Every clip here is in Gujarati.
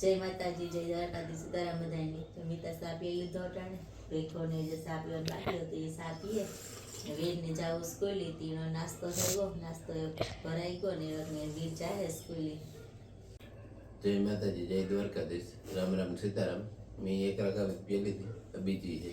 જય માતાજી જય દ્વારકાધીશ સીતારામ બધાની તો મિતા સા પી લીધો અટાણે ભેખોને જે સા પીવાનું બાકી હતું એ સા પીએ ને વેદને જાવું સ્કૂલી તીનો નાસ્તો થઈ ગયો નાસ્તો ભરાઈ ગયો ને એ વીર જાહે સ્કૂલી જય માતાજી જય દ્વારકાધીશ રામ રામ સીતારામ મેં એક રકાબત પી લીધી તો બીજી છે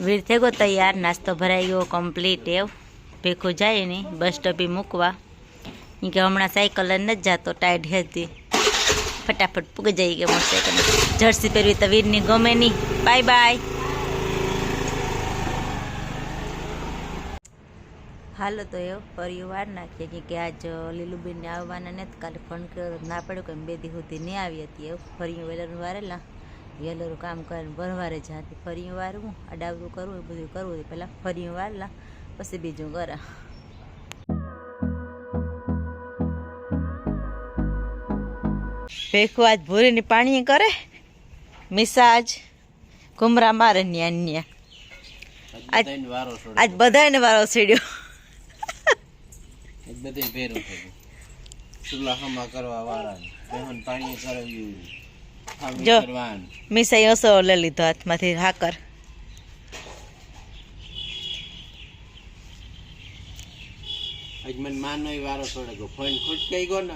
વીર થઈ ગયો તૈયાર નાસ્તો ભરાઈ ગયો કમ્પ્લીટ એવ ભેખો જાય ને બસ સ્ટોપે મૂકવા ઈ કે હમણાં સાયકલ લઈને નથી જાતો ટાઈટ હતી ફટાફટ પૂગી જઈ ગયો મોટરસાઇકલ જર્સી પહેરવી તો વીરની ગમે નહીં. Bye bye. હાલો તો એવું વાર નાખીએ કે કે આજ લીલુબેનને આવવાના નથી કાલે ફોન કર્યો ના પડ્યો કે બે દી સુધી નહીં આવી હતી એવું. ફરી વેલર વારેલા. વેલરું કામ કરીને ભરવારે જાતી ફરી વારવું, અડાવરું કરવું, એ બધું કરવું પહેલાં ફરી વારલા, પછી બીજું કરા. ભેખું આજ ભૂરીની પાણી કરે મિસાજ ઘુમરા મારે ન્યા ન્યા આજ- બધાને વારો છેડ્યો. આજ બધાને વારો સીડ્યો એક બધે ભેરું થઈ ગયું કરવા વાળા બહેન પાણી કરાવ્યું. જો. મિસાઈ ઓસો લઈ લીધો હાથમાંથી હાકર આજ મને માનો વારો છોડે ગયો. ફોન ખુટકાઈ ગયો ને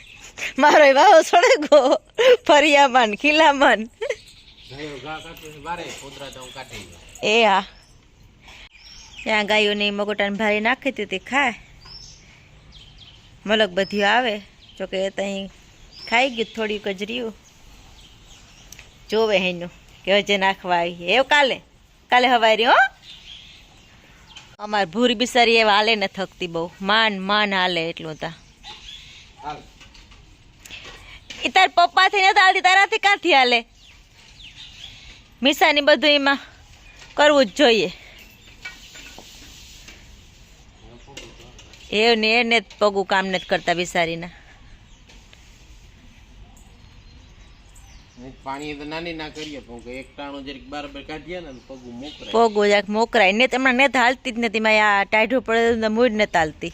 મારો વાવો છોડે ગો ફરિયામન ખીલામન તો એ હા. ત્યાં ગાયોને મગોટાને ભારી નાખી હતી ખાય. મલક બધી આવે, જોકે ત્યાં ખાઈ ગયું, થોડીક જ જોવે એનું કે હજે નાખવા આવી એવું કાલે? કાલે હવાઈ રહ્યો અમાર ભૂરી બિસારી એવા હાલે ને થકતી બહુ. માન માન હાલે એટલું તા. એ તાર પપ્પાથી તો હાલતી તારાથી ક્યાંથી હાલે? મિસાની બધું એમાં કરવું જ જોઈએ. એને એને પગું કામ નથી કરતા બિસારીના. પાણી તો નાની ના કરીએ કાઢીએ ને પગું મોકરાય. પગું જાક મોકરાય. ને હમણાં નેત હાલતી જ નથી મેં આ ટાઢું પડે મૂડ નથી હાલતી.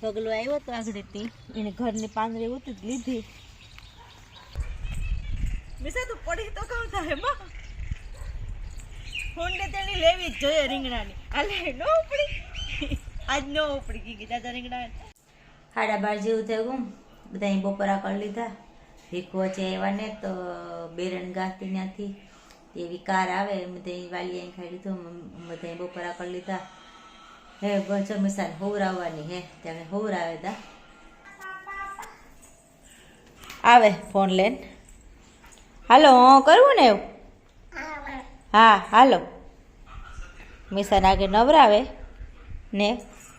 પગલો આવ્યો હતો આગળથી. એને ઘરની પાંદરી ઉતરી જ લીધી. મિસા તું પડી તો કહું થાયમાં ફોન ને તેની લેવી જ જોઈએ રીંગણાની. હાલે નો ઉપડી. આજ નો ઉપડી ગઈ ગીતા તો રીંગણા હાડા બાર જેવું થયું બધા બપોરા કરી લીધા. ભીખો છે એવા ને તો બેરણ ગાતી ત્યાંથી. એવી કાર આવે બધા વાલી અહીં ખાઈ લીધું. બધા બપોરા કરી લીધા. હે બસ મિસાલ હોવરાવવાની હે ત્યાં હોવરાવે તા આવે ફોન લઈને. હાલો કરવું ને એવું? હા, હાલો. મિસાન આગળ નવરાવે ને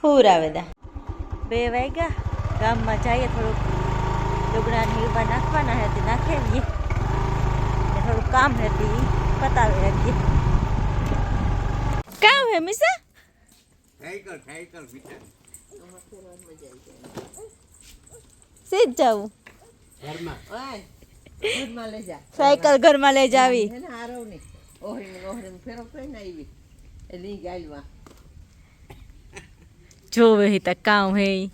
હોવરાવે દા. બે વાગ્યા, ગામમાં જઈએ, થોડુંક લુગડાને એવા નાખવાના હતી નાખે ને થોડું કામ હતી પતાવી હતી કામ હે, મિસા? સાયકલ સાયકલ બિચારી સીધ જવું ઘરમાં સાયકલ ઘરમાં લઈ જાવી જોવે હી તા કામ હે ઈ.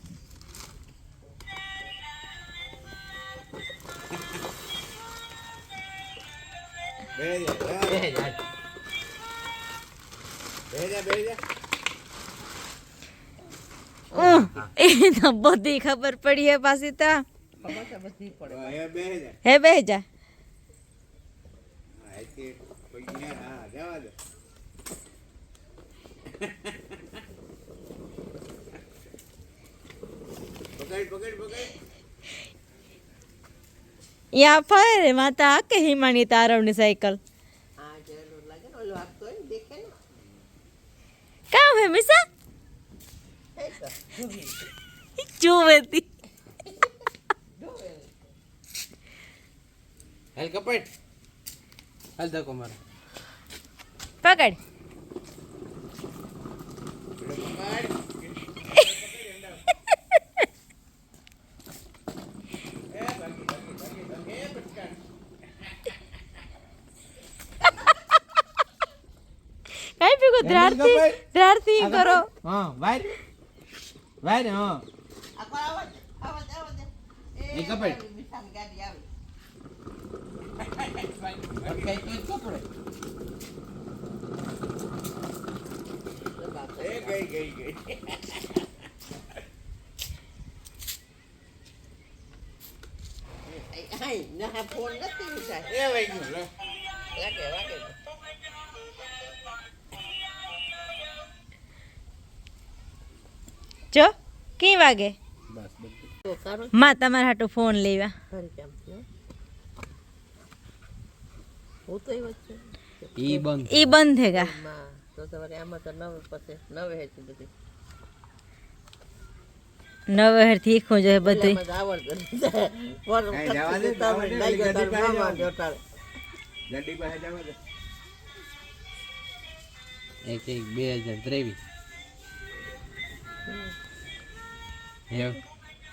બે જા બે જા બે જા બે જા ઉહ, એ તો બધી ખબર પડી હે પાછી તા એ બે હજાર હે બે જા હા, એથી પૈસા, હા, જવા દે. પકડ પકડ પકડ યા ફરે રે માતા કે હિમાની તારવની સાયકલ કામ હે મિસા ચુવેતી હાલ કપડ હાલ ધક્કો મારો પકડ કઈ ભેગું ધ્રારતી ધ્રારતી કરો હા વાયર વાયર હા એ કપડ અટકાય તો જ કપડે એ ગઈ ગઈ ગઈ એ વઈ ગયું લે જો કી વાગે બસ બધું માં તમારા હાટુ ફોન લેવા ઈ બંધ ઈ બંધ હેગા નવે હર શીખવું જોઈએ બધું કાંઈ જવા દે, જવા દે, ઓલી ગાડી પાસે જવા દે. ગાડી પાસે જવા દે એક એક બે હજાર ત્રેવીસ હે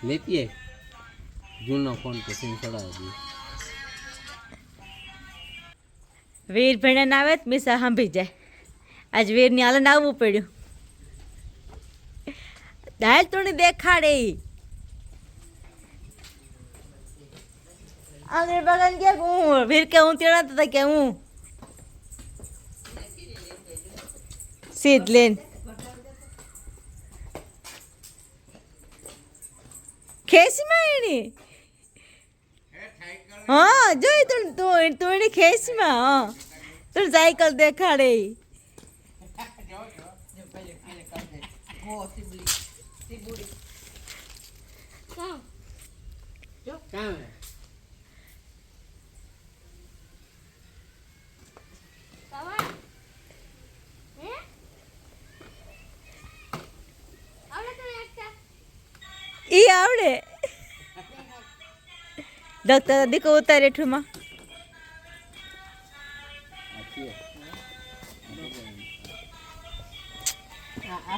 લેતીએ. જૂનો ફોન સિમ ચડાવી દઈએ વીર ભણ્યા આવે તો મિસા સાંભળી જાય. આજ વીરની હાલન આવવું પડ્યું. દાલ તોડી દેખાડે. આગળ બગન કે હું? વીર કે હું તેડા હતા કે હું? સીધ લેન. ખેસમાં એની હા જોઈ તું તું તું એની ખેસમાં હા તું સાયકલ દેખાડે ઈ. કામ ઈ આવડે ડોક્ટર દીકો ઉતારે ઠુમાં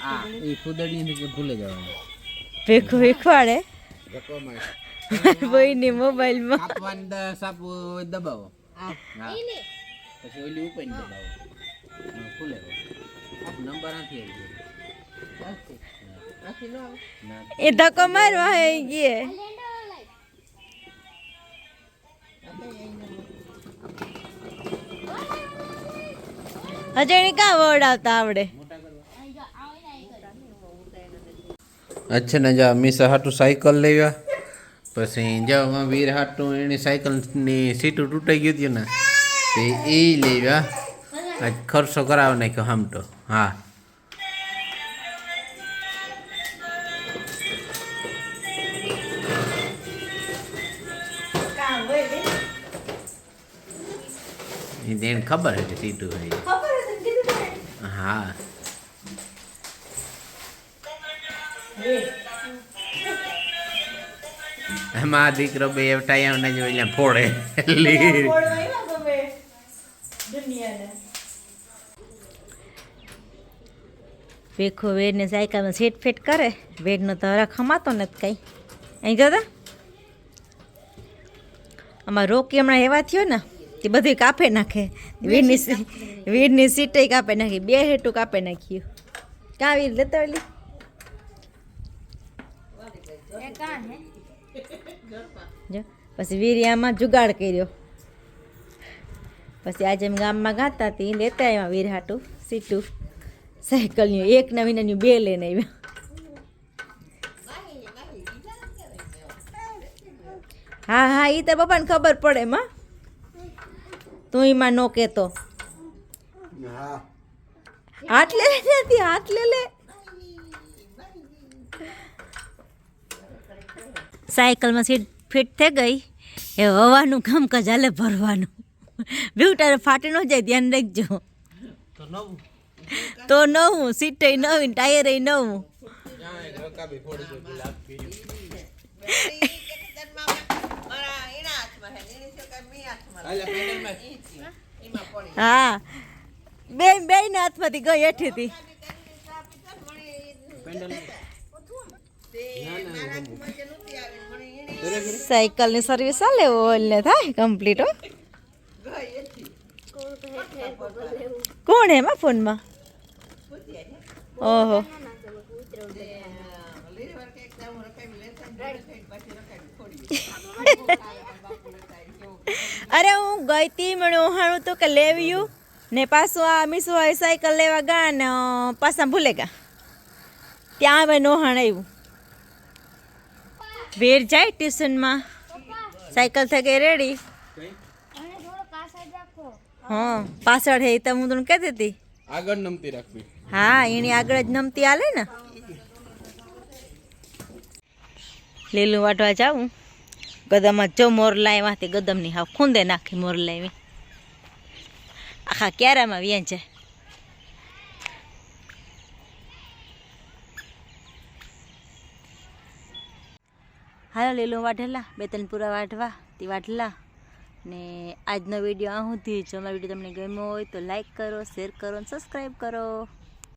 આ એ ફૂદડી ને કે ભૂલે જવાનું ભેખું શીખવાડે ધક્કો માર ભાઈની મોબાઈલમાં આપવાની દ સાપ દબાવો હા પછી ઓલી ઉપર દબાવો હા, ખુલે નંબર નથી આવી ગયો ના એ ધક્કો મારવા હે ગયે હજણી વર્ડ વડાવતા આવડે? અચ્છા, ને જા, મીસા હાટું સાયકલ લેવા પછી જવા વીર હાટું એની સાયકલની સીટું તૂટાઈ ગયું હતું ને, તે એ લેવા ખર્ચો કરાવી નાખ્યો હામટો. હા. એ તેને ખબર હતી સીધું હોય. હા. એમાં દીકરો બે ટાયા જો એટલે ફોડે. વેખો ભેખો વેડને સાયકલમાં સેટ ફેટ કરે વેડનો તો હરા ખમાતો નથી કાંઈ. અહીં જોતા આમાં રોકી હમણાં એવા થયો ને તે બધું કાપે નાખે. વીરની વીરની સીટે કાપે નાખી. બે હેઠું કાપે નાખ્યું. કાં વીર લેતા ઓલી જો પછી વીરિયામાં જુગાડ કર્યો. પછી આજે ગામમાં ગાતા હતી લેતા આવ્યા વીર હાટું સીટું. સાયકલની એક નવી નવી બે લઈને આવ્યા. હા હા એ તો પપ્પાને ખબર પડે માં તું એમાં ન કહેતો હાથ લે લે ત્યાંથી હાથ લે લે. સાયકલમાં સીટ ફિટ થઈ ગઈ. એ હવાનું કામ કજાલે ભરવાનું. બ્યુટારે ફાટી ન જાય ધ્યાન રાખજો. તો નવું. તો નવું સીટે નવી ટાયરે નવું. હા બે બે ના હાથમાંથી ગઈ હેઠીથી સાયકલની સર્વિસ ચાલે ઓઇલ ને થાય કમ્પ્લીટ હો કોણ એમાં ફોનમાં ઓહો અરે હું ગઈ તી મને ઓહાણું તો કે લેવ્યું ને પાછું આ મીસુ સાયકલ લેવા ગયા ને પાછા ભૂલે ગયા ત્યાં હવે નોહાણ આવ્યું વેર જાય ટ્યુશનમાં. સાયકલ થઈ રેડી. હા પાછળ હે તો હું તને કહેતી હતી આગળ નમતી રાખવી. હા એની આગળ જ નમતી આલે ને. લીલું વાટવા જાઉં. ગદમમાં જો મોર લાવ્યાથી ગદમની હાવ ખૂંદે નાખી મોર લાવી. આખા ક્યારામાં વ્યાં હાલો લીલું વાઢેલા, બે ત્રણ પૂરા વાઢવા, તે વાઢલા. ને આજનો વીડિયો આ સુધી જો અમારો વીડિયો તમને ગમ્યો હોય તો લાઈક કરો શેર કરો અને સબસ્ક્રાઈબ કરો.